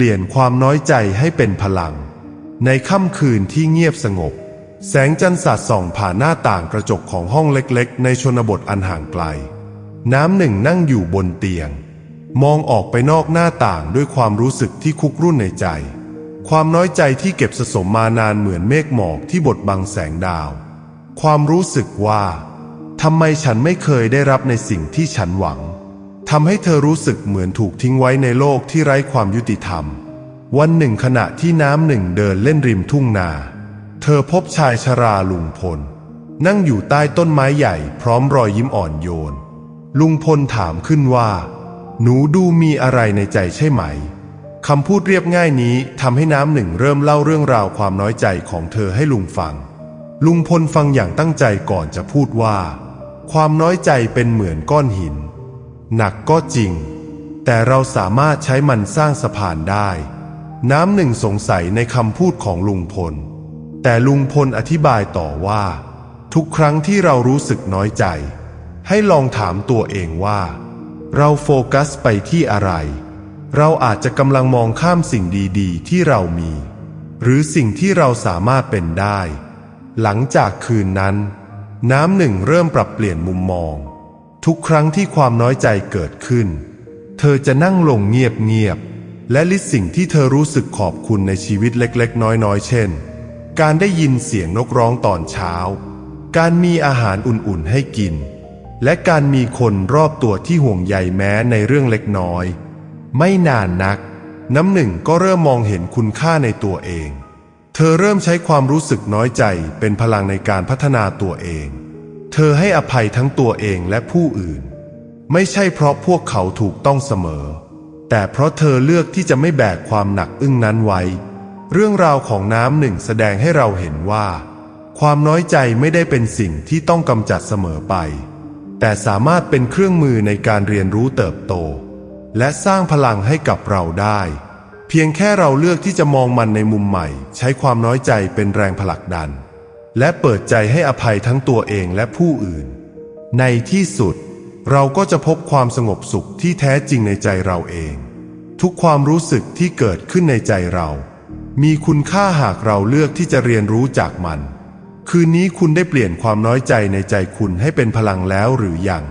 ปลี่ยนความน้อยใจให้เป็นพลัง ในค่ำคืนที่เงียบสงบ แสงจันทร์สาดส่องผ่านหน้าต่างกระจกของห้องเล็กๆ ในชนบทอันห่างไกล น้ำหนึ่งนั่งอยู่บนเตียง มองออกไปนอกหน้าต่างด้วยความรู้สึกที่คุกรุ่นในใจ ความน้อยใจที่เก็บสะสมมานานเหมือนเมฆหมอกที่บดบังแสงดาว ความรู้สึกว่าทำไมฉันไม่เคยได้รับในสิ่งที่ฉันหวัง ทำให้เธอรู้สึกเหมือนถูกทิ้งไว้ในโลกที่ไร้ความยุติธรรม วันหนึ่งขณะที่น้ำหนึ่งเดินเล่นริมทุ่งนา เธอพบชายชราลุงพล นั่งอยู่ใต้ต้นไม้ใหญ่พร้อมรอยยิ้มอ่อนโยน ลุงพลถามขึ้นว่า หนูดูมีอะไรในใจใช่ไหมคำพูดเรียบง่ายนี้ทำให้น้ำหนึ่งเริ่มเล่าเรื่องราวความน้อยใจของเธอให้ลุงฟัง ลุงพลฟังอย่างตั้งใจก่อนจะพูดว่า ความน้อยใจเป็นเหมือนก้อนหิน หนักก็จริง แต่เราสามารถใช้มันสร้างสะพานได้ น้ำหนึ่งสงสัยในคำพูดของลุงพล แต่ลุงพลอธิบายต่อว่า ทุกครั้งที่เรารู้สึกน้อยใจ ให้ลองถามตัวเองว่า เราโฟกัสไปที่อะไร เราอาจจะกำลังมองข้ามสิ่งดีๆ ที่เรามี หรือสิ่งที่เราสามารถเป็นได้ หลังจากคืนนั้น น้ำหนึ่งเริ่มปรับเปลี่ยนมุมมอง ทุกครั้งที่ความน้อยใจเกิดขึ้น เธอจะนั่งลงเงียบๆ และลิสสิ่งที่เธอรู้สึกขอบคุณในชีวิตเล็กๆ น้อยๆ เช่น การได้ยินเสียงนกร้องตอนเช้า การมีอาหารอุ่นๆ ให้กิน และการมีคนรอบตัวที่ห่วงใยแม้ในเรื่องเล็กน้อย ไม่นานนัก น้ำหนึ่งก็เริ่มมองเห็นคุณค่าในตัวเอง เธอเริ่มใช้ความรู้สึกน้อยใจเป็นพลังในการพัฒนาตัวเอง เธอให้อภัยทั้งตัวเองและผู้อื่น ไม่ใช่เพราะพวกเขาถูกต้องเสมอ แต่เพราะเธอเลือกที่จะไม่แบกความหนักอึ้งนั้นไว้ เรื่องราวของน้ำหนึ่งแสดงให้เราเห็นว่า ความน้อยใจไม่ได้เป็นสิ่งที่ต้องกำจัดเสมอไป แต่สามารถเป็นเครื่องมือในการเรียนรู้เติบโต และสร้างพลังให้กับเราได้ เพียงแค่เราเลือกที่จะมองมันในมุมใหม่ ใช้ความน้อยใจเป็นแรงผลักดัน และเปิดใจให้อภัยทั้งตัวเองและผู้อื่น ในที่สุด เราก็จะพบความสงบสุขที่แท้จริงในใจเราเอง ทุกความรู้สึกที่เกิดขึ้นในใจเรา มีคุณค่าหากเราเลือกที่จะเรียนรู้จากมัน คืนนี้คุณได้เปลี่ยนความน้อยใจในใจคุณให้เป็นพลังแล้วหรือยัง